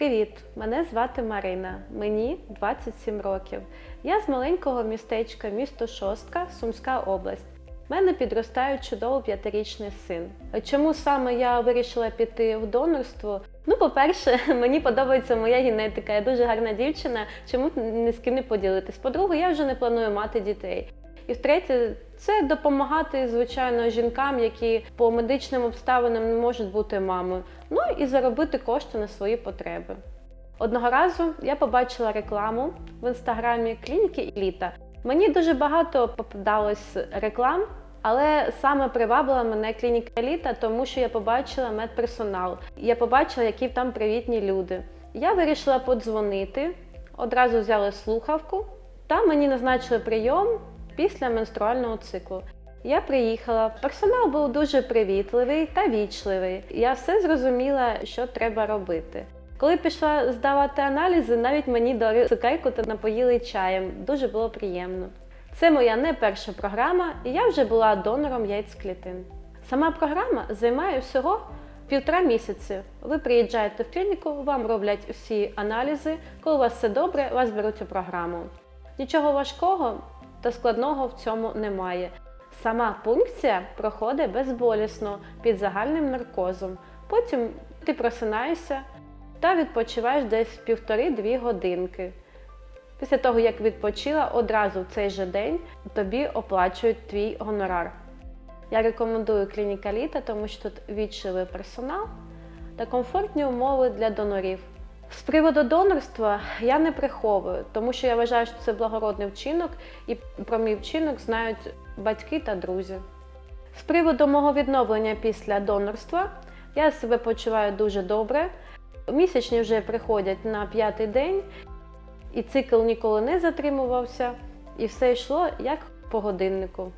Привіт! Мене звати Марина. Мені 27 років. Я з маленького містечка, місто Шостка, Сумська область. У мене підростає чудовий п'ятирічний син. Чому саме я вирішила піти в донорство? Ну, по-перше, мені подобається моя генетика. Я дуже гарна дівчина. Чому ні з ким не поділитись? По-друге, я вже не планую мати дітей. І втретє, це допомагати, звичайно, жінкам, які по медичним обставинам не можуть бути мамою. Ну і заробити кошти на свої потреби. Одного разу я побачила рекламу в інстаграмі клініки Еліта. Мені дуже багато попадалось реклам, але саме привабила мене клініка Еліта, тому що я побачила медперсонал. Я побачила, які там привітні люди. Я вирішила подзвонити, одразу взяли слухавку, та мені назначили прийом після менструального циклу. Я приїхала, персонал був дуже привітливий та вічливий. Я все зрозуміла, що треба робити. Коли пішла здавати аналізи, навіть мені дали цукерку та напоїли чаєм. Дуже було приємно. Це моя не перша програма, і я вже була донором яйцеклітин. Сама програма займає всього півтора місяці. Ви приїжджаєте в клініку, вам роблять всі аналізи. Коли у вас все добре, вас беруть у програму. Нічого важкого та складного в цьому немає. Сама пункція проходить безболісно під загальним наркозом. Потім ти просинаєшся та відпочиваєш десь півтори-дві годинки. Після того, як відпочила, одразу в цей же день тобі оплачують твій гонорар. Я рекомендую клініка літа, тому що тут відчливий персонал та комфортні умови для донорів. З приводу донорства я не приховую, тому що я вважаю, що це благородний вчинок, і про мій вчинок знають батьки та друзі. З приводу мого відновлення після донорства я себе почуваю дуже добре. Місячні вже приходять на п'ятий день, і цикл ніколи не затримувався, і все йшло як по годиннику.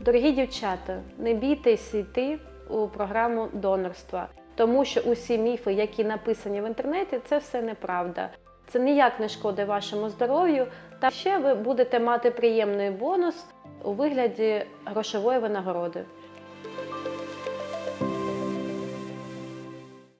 Дорогі дівчата, не бійтесь йти у програму донорства, тому що усі міфи, які написані в інтернеті, це все неправда. Це ніяк не шкодить вашому здоров'ю, та ще ви будете мати приємний бонус у вигляді грошової винагороди.